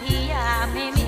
ที่ยามไม่